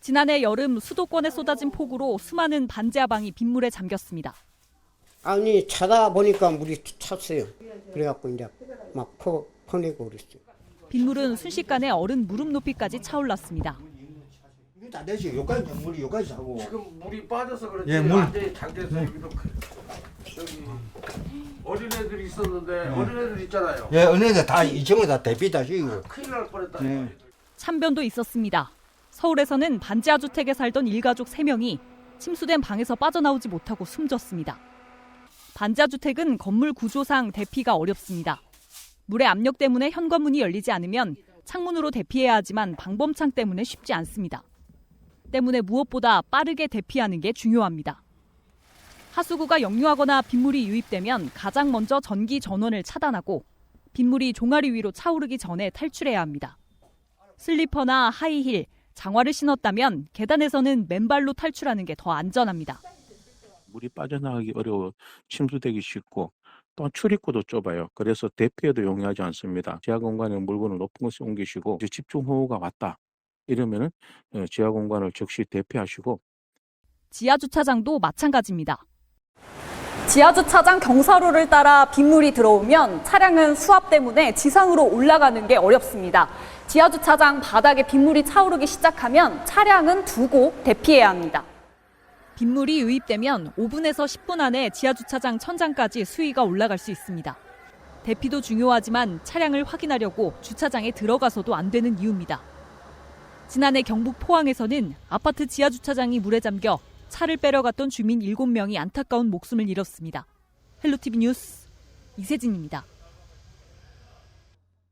지난해 여름 수도권에 쏟아진 폭우로 수많은 반지하방이 빗물에 잠겼습니다. 아니 차다 보니까 물이 찼어요. 그래갖고 이제 막 퍼, 퍼내고 그랬어요. 빗물은 순식간에 어른 무릎 높이까지 차올랐습니다. 다 되지. 여기까지 물이 여기까지 차고. 지금 물이 빠져서 그렇지 예, 물. 완전히 잠겨서 여기도 크- 저기 어린애들이 있었는데 어린애들 있잖아요 예, 은혜들 다 이정을 다 대피 다 지고. 큰일 날 뻔했다 네. 참변도 있었습니다. 서울에서는 반지하 주택에 살던 일가족 3명이 침수된 방에서 빠져나오지 못하고 숨졌습니다. 반지하 주택은 건물 구조상 대피가 어렵습니다. 물의 압력 때문에 현관문이 열리지 않으면 창문으로 대피해야 하지만 방범창 때문에 쉽지 않습니다. 때문에 무엇보다 빠르게 대피하는 게 중요합니다. 하수구가 역류하거나 빗물이 유입되면 가장 먼저 전기 전원을 차단하고 빗물이 종아리 위로 차오르기 전에 탈출해야 합니다. 슬리퍼나 하이힐, 장화를 신었다면 계단에서는 맨발로 탈출하는 게 더 안전합니다. 물이 빠져나가기 어려워 침수되기 쉽고 또한 출입구도 좁아요. 그래서 대피에도 용이하지 않습니다. 지하 공간에 물건을 높은 곳에 옮기시고 이제 집중 호우가 왔다. 이러면은 어, 지하 공간을 즉시 대피하시고 지하 주차장도 마찬가지입니다. 지하 주차장 경사로를 따라 빗물이 들어오면 차량은 수압 때문에 지상으로 올라가는 게 어렵습니다. 지하 주차장 바닥에 빗물이 차오르기 시작하면 차량은 두고 대피해야 합니다. 빗물이 유입되면 5분에서 10분 안에 지하 주차장 천장까지 수위가 올라갈 수 있습니다. 대피도 중요하지만 차량을 확인하려고 주차장에 들어가서도 안 되는 이유입니다. 지난해 경북 포항에서는 아파트 지하 주차장이 물에 잠겨 차를 빼러 갔던 주민 7명이 안타까운 목숨을 잃었습니다. 헬로티비 뉴스 이세진입니다.